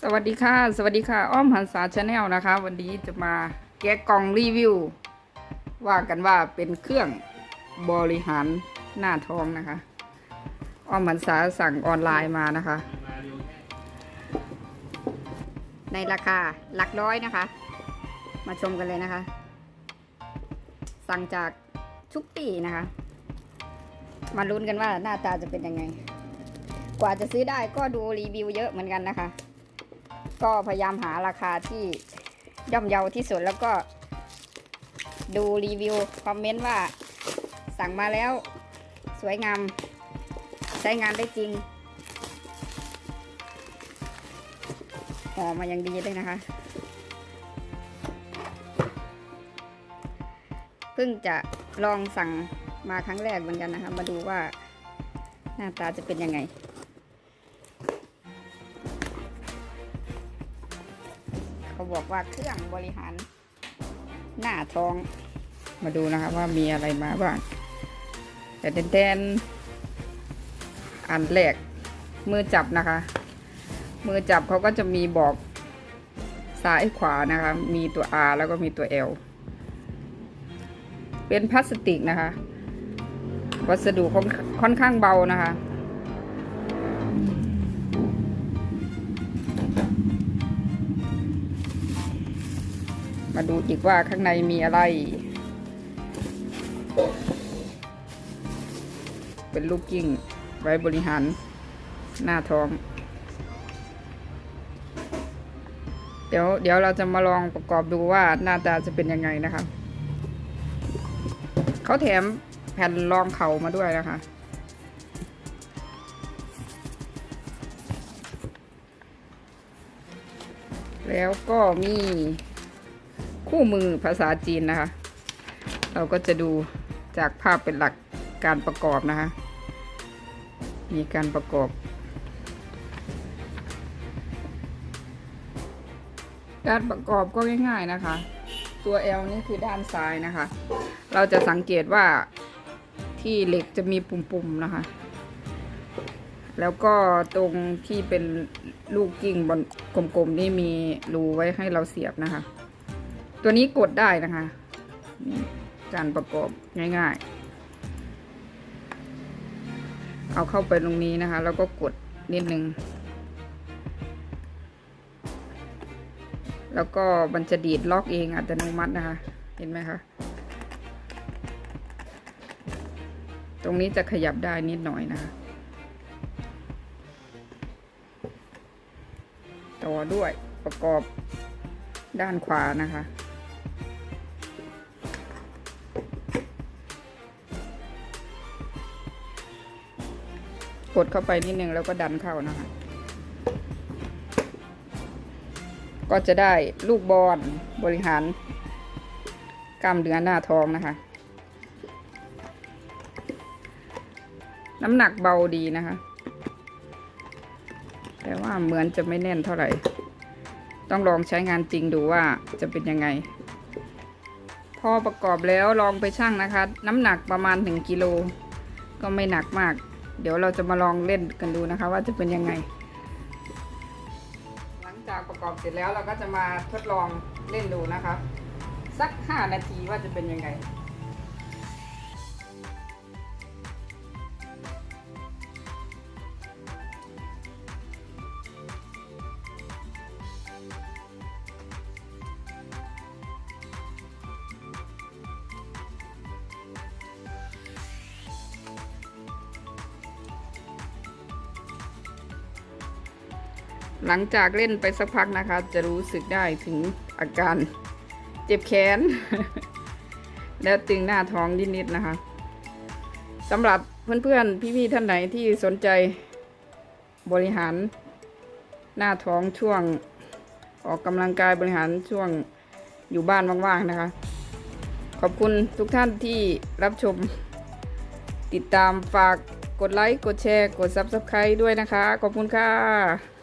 สวัสดีค่ะ สวัสดีค่ะ อ้อมหันษาชาแนลนะคะ วันนี้จะมาแกะกล่องรีวิว ว่ากันว่าเป็นเครื่องบริหารหน้าท้องนะคะ อ้อมหันษาสั่งออนไลน์มานะคะ ในราคาหลักร้อยนะคะ มาชมกันเลยนะคะ สั่งจากชุกตีนะคะ มาลุ้นกันว่าหน้าตาจะเป็นยังไง กว่าจะซื้อได้ก็ดูรีวิวเยอะเหมือนกันนะคะ ก็พยายามหาราคาที่ย่อมเยาที่สุดแล้วก็ ดูรีวิวคอมเมนต์ว่าสั่งมาแล้ว สวยงาม ใช้งานได้จริงห่อมาอย่างดีเลยนะคะเพิ่งจะลองสั่งมาครั้งแรกเหมือนกันนะคะ มาดูว่าหน้าตาจะเป็นยังไง เขาบอกว่าเครื่องบริหารหน้าท้อง มาดูนะคะว่ามีอะไรมาบ้างแต่แทนๆอันแรกมือจับนะคะ มือจับเขาก็จะมีบอกซ้ายขวานะคะ มีตัว R แล้วก็มีตัว L เป็นพลาสติกนะคะ วัสดุค่อนข้างเบานะคะ มาดูอีกว่าข้างในมีอะไร เป็นลูกกิ้ง ไว้บริหารหน้าท้อง เดี๋ยวเดี๋ยวเราจะมาลองประกอบดูว่าหน้าตาจะเป็นยังไงนะคะ เขาแถมแผ่นรองเข่ามาด้วยนะคะแล้วก็มี คู่มือภาษาจีนนะคะ เราก็จะดูจากภาพเป็นหลักการประกอบนะคะ มีการประกอบ การประกอบก็ง่ายๆนะคะ ตัว L นี่คือด้านซ้ายนะคะ เราจะสังเกตว่าที่เหล็กจะมีปุ่มๆนะคะ แล้วก็ตรงที่เป็นลูกกิ้งบนกลมๆนี่มีรูไว้ให้เราเสียบนะคะ ตัวนี้กดได้นะคะการประกอบง่ายๆ เอาเข้าไปตรงนี้นะคะ แล้วก็กดนิดนึง แล้วก็มันจะดีดล็อกเองอัตโนมัตินะคะ เห็นไหมคะ ตรงนี้จะขยับได้นิดหน่อยนะคะ ต่อด้วยประกอบด้านขวานะคะ กดเข้าไปนิดนึงแล้วก็ดันเข้านะคะ ก็จะได้ลูกบอลบริหารกล้ามเนื้อหน้าท้องนะคะ น้ำหนักเบาดีนะคะ แต่ว่าเหมือนจะไม่แน่นเท่าไหร่ ต้องลองใช้งานจริงดูว่าจะเป็นยังไง พอประกอบแล้วลองไปชั่งนะคะ น้ำหนักประมาณ 1กิโลก็ไม่หนักมาก เดี๋ยวเราจะมาลองเล่นกันดูนะคะ ว่าจะเป็นยังไง หลังจากประกอบเสร็จแล้วเราก็จะมาทดลองเล่นดูนะคะ สัก 5 นาทีว่าจะเป็นยังไง หลังจากเล่นไปสักพักนะคะ จะรู้สึกได้ถึงอาการเจ็บแขน และตึงหน้าท้องนิดๆนะคะสำหรับเพื่อนๆพี่ๆท่านไหนที่สนใจบริหารหน้าท้องช่วงออกกำลังกายบริหารช่วงอยู่บ้านว่างๆนะคะ ขอบคุณทุกท่านที่รับชม ติดตามฝากกดไลค์ กดแชร์ กด Subscribe ด้วยนะคะ ขอบคุณค่ะ